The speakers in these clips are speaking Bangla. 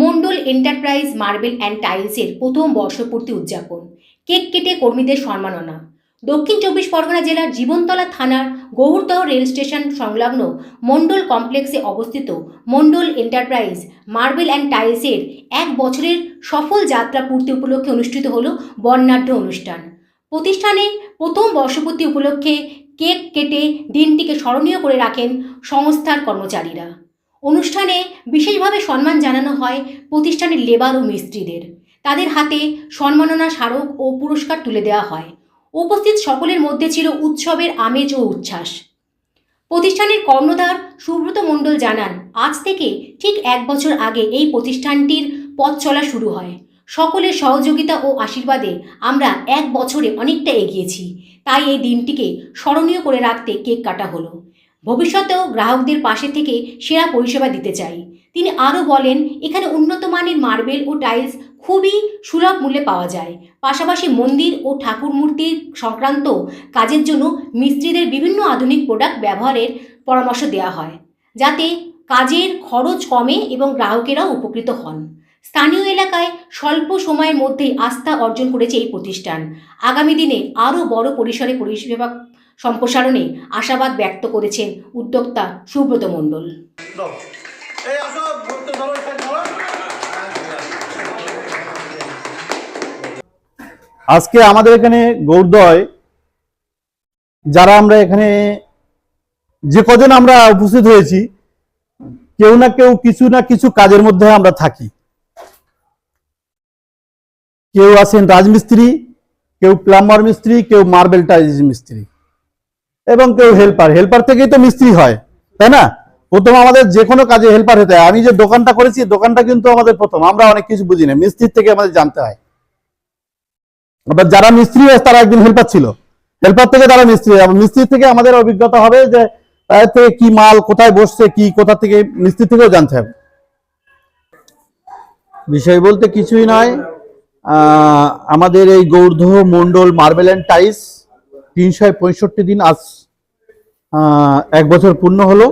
মন্ডল এন্টারপ্রাইজ মার্বেল অ্যান্ড টাইলসের প্রথম বর্ষপূর্তি উদযাপন। কেক কেটে কর্মীদের সম্মাননা। দক্ষিণ চব্বিশ পরগনা জেলার জীবনতলা থানার গৌরদহ রেল স্টেশন সংলগ্ন মন্ডল কমপ্লেক্সে অবস্থিত মন্ডল এন্টারপ্রাইজ মার্বেল অ্যান্ড টাইলসের এক বছরের সফল যাত্রা পূর্তি উপলক্ষে অনুষ্ঠিত হল বর্ণাঢ্য অনুষ্ঠান। প্রতিষ্ঠানে প্রথম বর্ষপূর্তি উপলক্ষে কেক কেটে দিনটিকে স্মরণীয় করে রাখেন সংস্থার কর্মচারীরা। অনুষ্ঠানে বিশেষভাবে সম্মান জানানো হয় প্রতিষ্ঠানের লেবার ও মিস্ত্রিদের। তাদের হাতে সম্মাননা স্মারক ও পুরস্কার তুলে দেওয়া হয়। উপস্থিত সকলের মধ্যে ছিল উৎসবের আমেজ ও উচ্ছ্বাস। প্রতিষ্ঠানের কর্ণধার সুব্রত মণ্ডল জানান, আজ থেকে ঠিক এক বছর আগে এই প্রতিষ্ঠানটির পথ চলা শুরু হয়। সকলের সহযোগিতা ও আশীর্বাদে আমরা এক বছরে অনেকটা এগিয়েছি। তাই এই দিনটিকে স্মরণীয় করে রাখতে কেক কাটা হলো। ভবিষ্যতেও গ্রাহকদের পাশে থেকে সেরা পরিষেবা দিতে চাই। তিনি আরও বলেন, এখানে উন্নত মানের মার্বেল ও টাইলস খুবই সুলভ মূল্যে পাওয়া যায়। পাশাপাশি মন্দির ও ঠাকুর মূর্তির সংক্রান্ত কাজের জন্য মিস্ত্রিদের বিভিন্ন আধুনিক প্রোডাক্ট ব্যবহারের পরামর্শ দেওয়া হয়, যাতে কাজের খরচ কমে এবং গ্রাহকেরাও উপকৃত হন। স্থানীয় এলাকায় স্বল্প সময়ের মধ্যেই আস্থা অর্জন করেছে এই প্রতিষ্ঠান। আগামী দিনে আরও বড় পরিসরে পরিষেবা সম্প্রসারণে আশাবাদ ব্যক্ত করেছেন উদ্যোক্তা সুব্রত মণ্ডল। আজকে আমাদের এখানে গৌরদয় যারা আমরা এখানে যে কজন আমরা উপস্থিত হয়েছি কেউ না কেউ কিছু না কিছু কাজের মধ্যে আমরা থাকি। কেউ আছেন রাজমিস্ত্রি কেউ প্লাম্বার মিস্ত্রি কেউ মার্বেল টাইলস মিস্ত্রি। এবং কেউ হেল্পার হেল্পার থেকেই তো মিস্ত্রি হয়, তাই না? প্রথম আমাদের যে কোনো কাজে হেল্পার হতে হয়। আমি যে দোকানটা করেছি, দোকানটা কিন্তু আমাদের প্রথম। আমরা অনেক কিছু বুঝি না। মিস্ত্রির থেকে আমাদের জানতে হয়। আবার যারা মিস্ত্রি হয় তারা একদিন হেল্পার ছিল। হেল্পার থেকে তারা মিস্ত্রি আবার মিস্ত্রি থেকে আমাদের অভিজ্ঞতা হবে যে থেকে কি মাল কোথায় বসছে, কি, কোথা থেকে মিস্ত্রি থেকেও জানতে হবে। বিষয় বলতে কিছুই নয়। আমাদের এই গৌর্ধ মন্ডল মার্বেল অ্যান্ড টাইস তিনশো পঁয়ষট্টি দিন আজ এক বছর পূর্ণ হলো।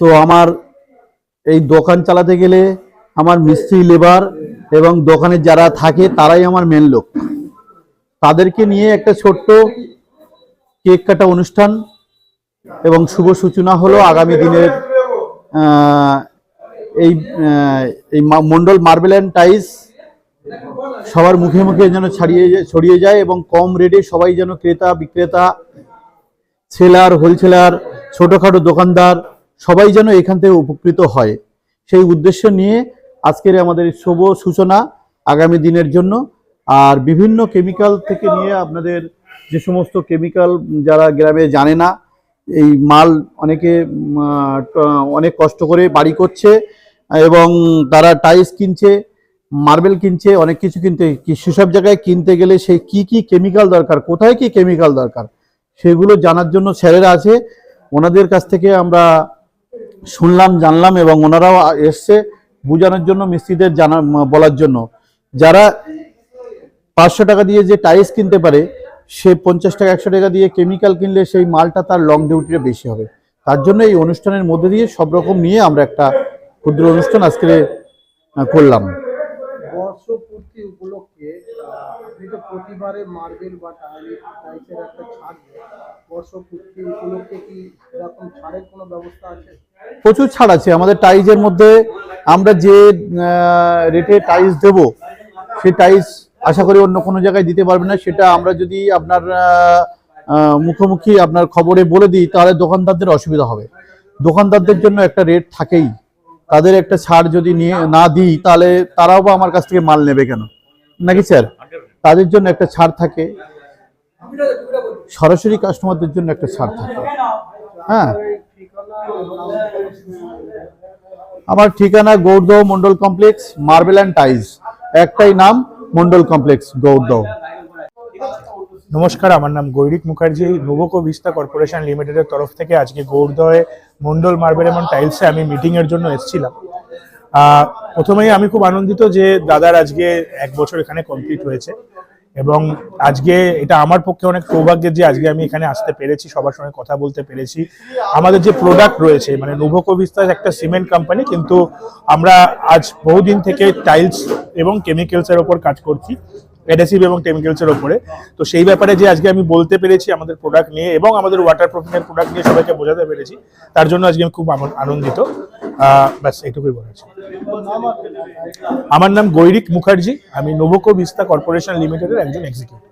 তো আমার এই দোকান চালাতে গেলে আমার মিস্ত্রি, লেবার এবং দোকানে যারা থাকে তারাই আমার মেন লোক। তাদেরকে নিয়ে একটা ছোট্ট কেক কাটা অনুষ্ঠান এবং শুভ সূচনা হলো আগামী দিনের এই এই মন্ডল মার্বেল অ্যান্ড টাইস সবার মুখে মুখে যেন ছাড়িয়ে ছড়িয়ে যায় এবং কম রেটে সবাই যেন ক্রেতা, বিক্রেতা সেলার হোলসেলার ছোটখাটো দোকানদার সবাই যেন এখান থেকে উপকৃত হয়। সেই উদ্দেশ্য নিয়ে আজকের আমাদের শুভ সূচনা আগামী দিনের জন্য। আর বিভিন্ন কেমিক্যাল থেকে নিয়ে আপনাদের যে সমস্ত কেমিক্যাল যারা গ্রামে জানে না, এই মাল অনেকে অনেক কষ্ট করে বাড়ি করছে এবং তারা টাইলস কিনছে। মার্বেল কিনছে, অনেক কিছু কিনতে সেসব জায়গায় কিনতে গেলে সেই কি কি কেমিক্যাল দরকার, কোথায় কি কেমিক্যাল দরকার, সেগুলো জানার জন্য স্যারেরা আছে। ওনাদের কাছ থেকে আমরা শুনলাম, জানলাম এবং ওনারাও এসছে বোঝানোর জন্য, মিস্ত্রিদের জানা, বলার জন্য। যারা পাঁচশো টাকা দিয়ে যে টাইলস কিনতে পারে, সে পঞ্চাশ টাকা, একশো টাকা দিয়ে কেমিক্যাল কিনলে সেই মালটা তার লং ডিউটিটা বেশি হবে। তার জন্য এই অনুষ্ঠানের মধ্যে দিয়ে সব রকম নিয়ে আমরা একটা ক্ষুদ্র অনুষ্ঠান আজকে করলাম বর্ষপূর্তি উপলক্ষে আহ, আপনি তো প্রতিবারে মার্বেল বা টাইল- টাইলসের একটা ছাড় বর্ষপূর্তি উপলক্ষে কি এরকম ছাড়ের কোনো ব্যবস্থা আছে? প্রচুর ছাড় আছে। আমাদের টাইলসের মধ্যে আমরা যে রেটে টাইলস দেব, সেই টাইলস আশা করি অন্য কোনো জায়গায় দিতে পারবে না। সেটা আমরা যদি আপনার মুখোমুখি আপনার খবরে বলে দিই, তাহলে দোকানদারদের অসুবিধা হবে। দোকানদারদের জন্য একটা রেট থাকেই। তাদের একটা ছাড় যদি নিয়ে না দিই, তাহলে তারাও বা আমার কাছ থেকে মাল নেবে কেন? নাকি স্যার? তাদের জন্য একটা ছাড় থাকে। সরাসরি কাস্টমারদের জন্য একটা ছাড় থাকে। হ্যাঁ। আমার ঠিকানা Gourdaha Mondal complex marble and tiles একটাই নাম, মন্ডল কমপ্লেক্স গৌরদহ নমস্কার, আমার নাম গৈরিক মুখার্জি নোভোকো ভিস্তা কর্পোরেশন লিমিটেডের তরফ থেকে আজকে গৌরদয়ে মন্ডল মার্বেল এবং টাইলসে আমি মিটিংয়ের জন্য এসেছিলাম। প্রথমেই আমি খুব আনন্দিত যে দাদার আজকে এক বছর এখানে কমপ্লিট হয়েছে এবং আজকে এটা আমার পক্ষে অনেক সৌভাগ্যের যে আজকে আমি এখানে আসতে পেরেছি, সবার সঙ্গে কথা বলতে পেরেছি। আমাদের যে প্রোডাক্ট রয়েছে মানে নোভোকো ভিস্তাস একটা সিমেন্ট কোম্পানি কিন্তু আমরা আজ বহুদিন থেকে টাইলস এবং কেমিক্যালসের ওপর কাজ করছি অ্যাডেসিভ এবং কেমিক্যালসের ওপরে। তো সেই ব্যাপারে যে আজকে আমি বলতে পেরেছি আমাদের প্রোডাক্ট নিয়ে এবং আমাদের ওয়াটার প্রুফিংয়ের প্রোডাক্ট নিয়ে সবাইকে বোঝাতে পেরেছি, তার জন্য আজকে আমি খুব আনন্দিত। ব্যাস বলেছি আমার নাম গৈরিক মুখার্জি আমি নোভোকো বিস্তা কর্পোরেশন লিমিটেডের একজন এক্সিকিউটিভ